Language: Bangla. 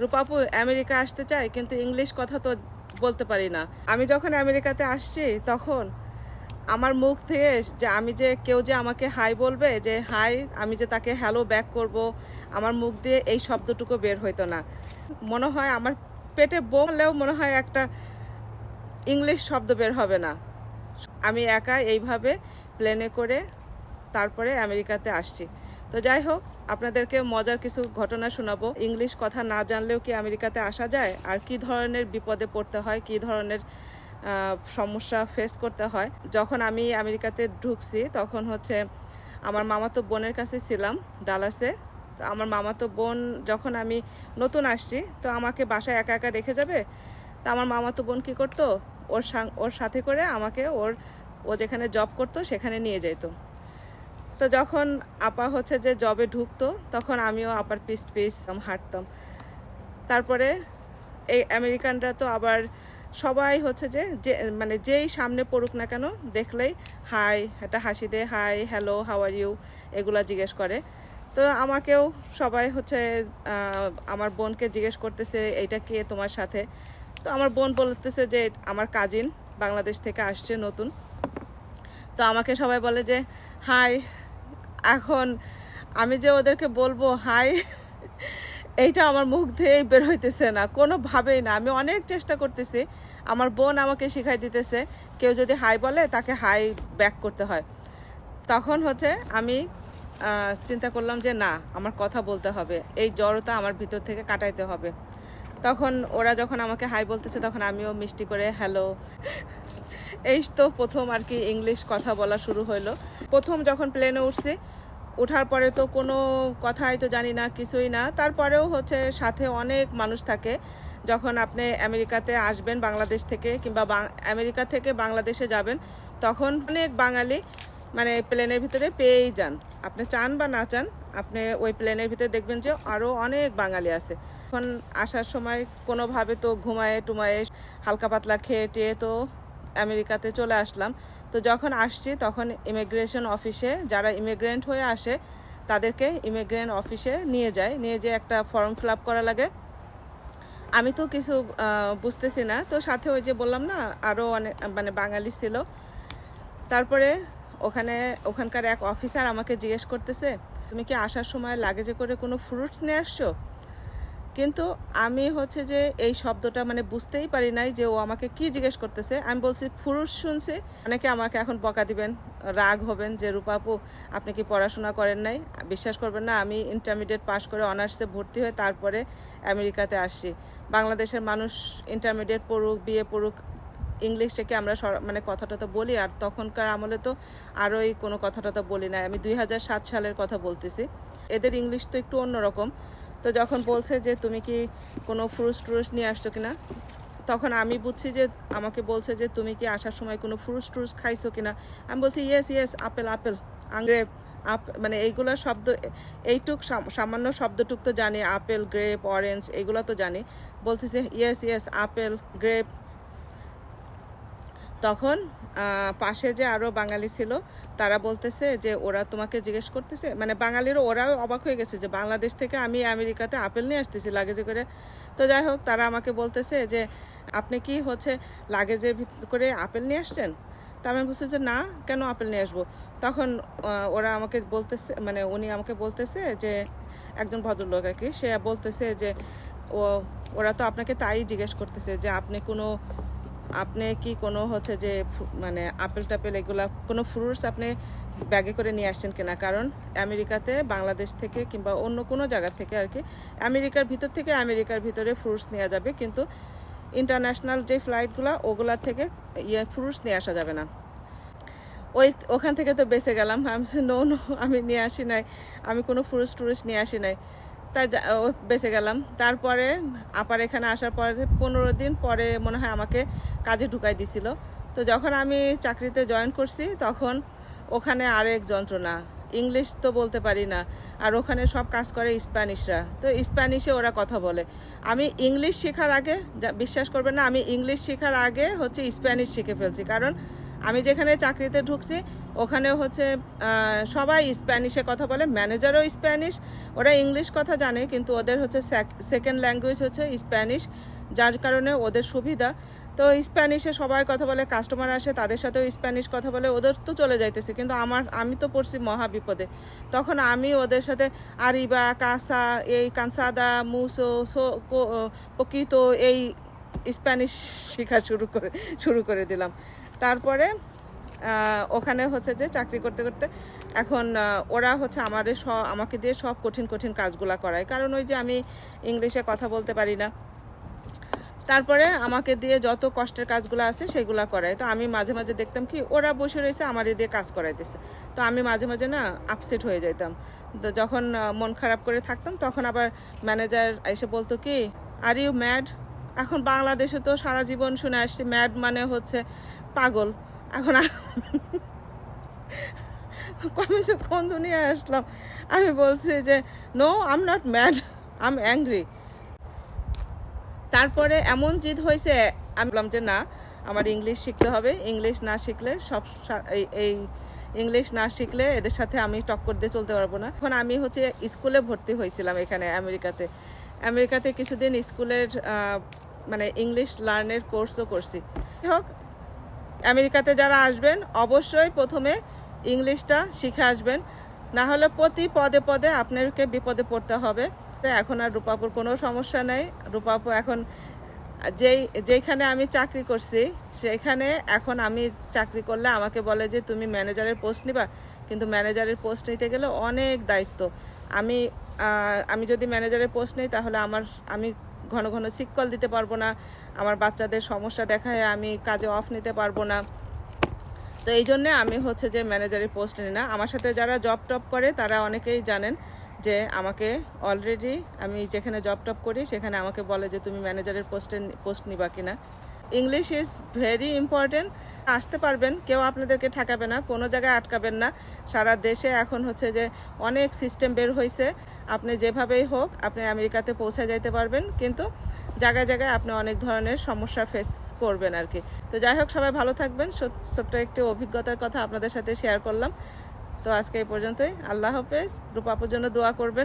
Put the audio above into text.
রূপাপু আমেরিকা আসতে চাই কিন্তু ইংলিশ কথা তো বলতে পারি না। আমি যখন আমেরিকাতে আসছি, তখন আমার মুখ থেকে যে আমি যে কেউ যে আমাকে হাই বলবে, যে হাই, আমি যে তাকে হ্যালো ব্যাক করব, আমার মুখ দিয়ে এই শব্দটুকু বের হইতো না। মনে হয় আমার পেটে বললেও মনে হয় একটা ইংলিশ শব্দ বের হবে না। আমি একা এইভাবে প্লেনে করে তারপরে আমেরিকাতে আসছি। তো যাই হোক, আপনাদেরকে মজার কিছু ঘটনা শোনাবো। ইংলিশ কথা না জানলেও কি আমেরিকাতে আসা যায়? আর কি ধরনের বিপদে পড়তে হয়? কি ধরনের সমস্যা ফেস করতে হয়? যখন আমি আমেরিকাতে ঢুকছি, তখন হচ্ছে আমার মামাতো বোনের কাছে ছিলাম ডালাসে। তো আমার মামাতো বোন যখন আমি নতুন আসছি, তো আমাকে বাসায় একা একা রেখে যাবে? তা আমার মামাতো বোন কী করতো? ওর সাং- ওর সাথে করে আমাকে ওর, ও যেখানে জব করতো, সেখানে নিয়ে যেত তো যখন আপা হচ্ছে যে জবে ঢুকতো, তখন আমিও আপার পিস পিস হাঁটতাম। তারপরে এই আমেরিকানরা তো আবার সবাই হচ্ছে যে মানে যেই সামনে পড়ুক না কেন, দেখলেই হাই, একটা হাসি দে hi hello how are you এগুলা জিজ্ঞেস করে। তো আমাকেও সবাই হচ্ছে আমার বোনকে জিজ্ঞেস করতেছে, এইটা কে তোমার সাথে? তো আমার বোন বলতেছে যে, আমার কাজিন বাংলাদেশ থেকে আসছে নতুন। তো আমাকে সবাই বলে যে হাই এখন আমি যে ওদেরকে বলব, হাই, এইটা আমার মুখ দিয়েই বের হইতেছে না, কোনোভাবেই না। আমি অনেক চেষ্টা করতেছি, আমার বোন আমাকে শিখাই দিতেছে, কেউ যদি হাই বলে তাকে হাই ব্যাক করতে হয়। তখন হচ্ছে আমি চিন্তা করলাম যে না, আমার কথা বলতে হবে, এই জড়তা আমার ভিতর থেকে কাটাইতে হবে। তখন ওরা যখন আমাকে হাই বলতেছে, তখন আমিও মিষ্টি করে, হ্যালো এই তো প্রথম আর কি ইংলিশ কথা বলা শুরু হলো প্রথম যখন প্লেনে উঠছি ওঠার পরে তো কোনো কথাই তো জানি না, কিছুই না। তারপরেও হচ্ছে সাথে অনেক মানুষ থাকে। যখন আপনি আমেরিকাতে আসবেন বাংলাদেশ থেকে কিংবা আমেরিকা থেকে বাংলাদেশে যাবেন, তখন অনেক বাঙালি মানে প্লেনের ভিতরে পেয়েই যান। আপনি চান বা না চান, আপনি ওই প্লেনের ভিতরে দেখবেন যে আরও অনেক বাঙালি আছে। এখন আসার সময় কোনোভাবে তো ঘুমায়ে টুমায়ে হালকা পাতলা খেয়ে টেয়ে তো আমেরিকাতে চলে আসলাম। তো যখন আসছি, তখন ইমিগ্রেশন অফিসে যারা ইমিগ্রেন্ট হয়ে আসে, তাদেরকে ইমিগ্রেন্ট অফিসে নিয়ে যায়। নিয়ে যেয়ে একটা ফর্ম ফিল করা লাগে। আমি তো কিছু বুঝতেছি না। তো সাথে ওই যে বললাম না আরও অনেক মানে বাঙালি ছিল। তারপরে ওখানে, ওখানকার এক অফিসার আমাকে জিজ্ঞেস করতেছে, তুমি কি আসার সময় লাগেজে করে কোনো ফ্রুটস নিয়ে আসছো? কিন্তু আমি হচ্ছে যে এই শব্দটা মানে বুঝতেই পারি নাই যে ও আমাকে কি জিজ্ঞেস করতেছে। আমি বলছি পুরুষ শুনছি? অনেকে আমাকে এখন বকা দিবেন, রাগ হবেন যে রূপাপু আপনি কি পড়াশোনা করেন নাই? বিশ্বাস করবেন না, আমি ইন্টারমিডিয়েট পাশ করে অনার্সে ভর্তি হয়ে তারপরে আমেরিকাতে আসছি। বাংলাদেশের মানুষ ইন্টারমিডিয়েট পড়ুক বিয়ে পড়ুক ইংলিশ থেকে আমরা মানে কথাটা তো বলি, আর তখনকার আমলে তো আরোই কোনো কথাটা তো বলি না আমি দুই হাজার সাত সালের কথা বলতেছি। এদের ইংলিশ তো একটু অন্যরকম। তো যখন বলছে যে তুমি কি কোনো ফ্রুটস ট্রুটস নিয়ে আসছো কিনা, তখন আমি বুঝছি যে আমাকে বলছে যে তুমি কি আসার সময় কোনো ফ্রুটস ট্রুটস খাইছো কিনা। আমি বলছি yes yes apple apple grape up মানে এইগুলো শব্দ, এইটুক সামান্য শব্দটুক তো জানি, আপেল, গ্রেপ, অরেঞ্জ, এগুলো তো জানি। বলতেছে ইয়েস ইয়েস আপেল, গ্রেপ তখন পাশে যে আরও বাঙালি ছিল, তারা বলতেছে যে ওরা তোমাকে জিজ্ঞেস করতেছে মানে বাঙালিরও ওরাও অবাক হয়ে গেছে যে বাংলাদেশ থেকে আমি আমেরিকাতে আপেল নিয়ে আসতেছি লাগেজে করে। তো যাই হোক, তারা আমাকে বলতেছে যে আপনি কি হচ্ছে লাগেজের ভিতর করে আপেল নিয়ে আসছেন? তা আমি বলছি যে না, কেন আপেল নিয়ে আসব? তখন ওরা আমাকে বলতেছে মানে উনি আমাকে বলতেছে যে, একজন ভদ্রলোক আর কি, সে বলতেছে যে ও, ওরা তো আপনাকে তাই জিজ্ঞেস করতেছে যে আপনি কোনো আপনি কি কোনো হচ্ছে যে মানে আপেল টাপেল এগুলা কোনো ফ্রুটস আপনি ব্যাগে করে নিয়ে আসছেন কিনা? কারণ আমেরিকাতে, বাংলাদেশ থেকে কিংবা অন্য কোনো জায়গা থেকে আর কি, আমেরিকার ভিতর থেকে আমেরিকার ভিতরে ফ্রুটস নেওয়া যাবে। কিন্তু ইন্টারন্যাশনাল যে ফ্লাইটগুলো ওগুলা থেকে ইয়ে ফ্রুটস নিয়ে আসা যাবে না। ওই ওখান থেকে তো বেঁচে গেলাম। আমি নো নো আমি নিয়ে আসি নাই। আমি কোনো ফ্রুটস টুরিস্ট নিয়ে আসি নাই। ও বেঁচে গেলাম। তারপরে আপার এখানে আসার পরে পনেরো দিন পরে মনে হয় আমাকে কাজে ঢুকাই দিছিল। তো যখন আমি চাকরিতে জয়েন করছি, তখন ওখানে আরেক যন্ত্রণা। ইংলিশ তো বলতে পারি না, আর ওখানে সব কাজ করে স্প্যানিশরা তো স্প্যানিশে ওরা কথা বলে। আমি ইংলিশ শেখার আগে, যা- বিশ্বাস করবেন না, আমি ইংলিশ শেখার আগে হচ্ছে স্প্যানিশ শিখে ফেলছি। কারণ আমি যেখানে চাকরিতে ঢুকছি ওখানে হচ্ছে সবাই স্প্যানিশে কথা বলে, ম্যানেজারও স্প্যানিশ, ওরা ইংলিশ কথা জানে, কিন্তু ওদের হচ্ছে সেকেন্ড ল্যাঙ্গুয়েজ হচ্ছে স্প্যানিশ, যার কারণে ওদের সুবিধা। তো স্প্যানিশে সবাই কথা বলে কাস্টমার আসে, তাদের সাথেও স্প্যানিশ কথা বলে, ওদের তো চলে যাইতেছে, কিন্তু আমার, আমি তো পড়ছি মহা বিপদে তখন আমি ওদের সাথে আরিবা, কাসা, এই কানসাদা মুসো, সো পকিতো, এই স্প্যানিশ শেখা শুরু করে শুরু করে দিলাম। তারপরে ওখানে হচ্ছে যে চাকরি করতে করতে এখন ওরা হচ্ছে আমাদের সব আমাকে দিয়ে সব কঠিন কঠিন কাজগুলা করায়। কারণ ওই যে আমি ইংলিশে কথা বলতে পারি না। তারপরে আমাকে দিয়ে যত কষ্টের কাজগুলো আছে সেগুলো করায়। তো আমি মাঝে মাঝে দেখতাম কি, ওরা বসে রয়েছে, আমার দিয়ে কাজ করাইতেছে তো আমি মাঝে মাঝে না আপসেট হয়ে যেতাম তো যখন মন খারাপ করে থাকতাম, তখন আবার ম্যানেজার এসে বলতো কি আর ইউ ম্যাড এখন বাংলাদেশে তো সারা জীবন শুনে আসছি ম্যাড মানে হচ্ছে পাগল। এখন আমি যে কোন দুনিয়ায় আসলাম। আমি বলছি যে no I'm not mad I am angry তারপরে এমন জিদ হয়েছে আমি বললাম যে, না, আমার ইংলিশ শিখতে হবে। ইংলিশ না শিখলে সব এই ইংলিশ না শিখলে এদের সাথে আমি টক্কর দিয়ে চলতে পারব না। এখন আমি হচ্ছে স্কুলে ভর্তি হয়েছিলাম এখানে আমেরিকাতে। আমেরিকাতে কিছুদিন স্কুলের মানে ইংলিশ লার্নের কোর্সও করছি। হোক আমেরিকাতে যারা আসবেন, অবশ্যই প্রথমে ইংলিশটা শিখে আসবেন। না হলে প্রতি পদে পদে আপনাকে বিপদে পড়তে হবে। এখন আর রূপাপুর কোনো সমস্যা নেই। রূপাপু এখন যেই যেখানে আমি চাকরি করছি, সেখানে এখন আমি চাকরি করলে আমাকে বলে যে, তুমি ম্যানেজারের পোস্ট নিবা। কিন্তু ম্যানেজারের পোস্ট নিতে গেলে অনেক দায়িত্ব। আমি আমি যদি ম্যানেজারের পোস্ট নিই, তাহলে আমার, আমি ঘন ঘন সিক কল দিতে পারব না। আমার বাচ্চাদের সমস্যা দেখায় আমি কাজে অফ নিতে পারব না। তো এই জন্যে আমি হচ্ছে যে ম্যানেজারের পোস্ট নিই না। আমার সাথে যারা জব টপ করে, তারা অনেকেই জানেন যে আমাকে অলরেডি আমি যেখানে জব টপ করি, সেখানে আমাকে বলে যে তুমি ম্যানেজারের পোস্টে পোস্ট নিবা কিনা। ইংলিশ ইজ ভেরি ইম্পর্টেন্ট আসতে পারবেন, কেউ আপনাদেরকে ঠেকাবে না, কোনো জায়গায় আটকাবেন না। সারা দেশে এখন হচ্ছে যে অনেক সিস্টেম বের হয়েছে আপনি যেভাবেই হোক, আপনি আমেরিকাতে পৌঁছে যাইতে পারবেন, কিন্তু জায়গায় জায়গায় আপনি অনেক ধরনের সমস্যা ফেস করবেন আর কি। তো যাই হোক, সবাই ভালো থাকবেন। ছোট- ছোট্ট একটি অভিজ্ঞতার কথা আপনাদের সাথে শেয়ার করলাম। তো আজকে এই পর্যন্তই। আল্লাহ হাফেজ। রূপাপুর জন্য দোয়া করবেন।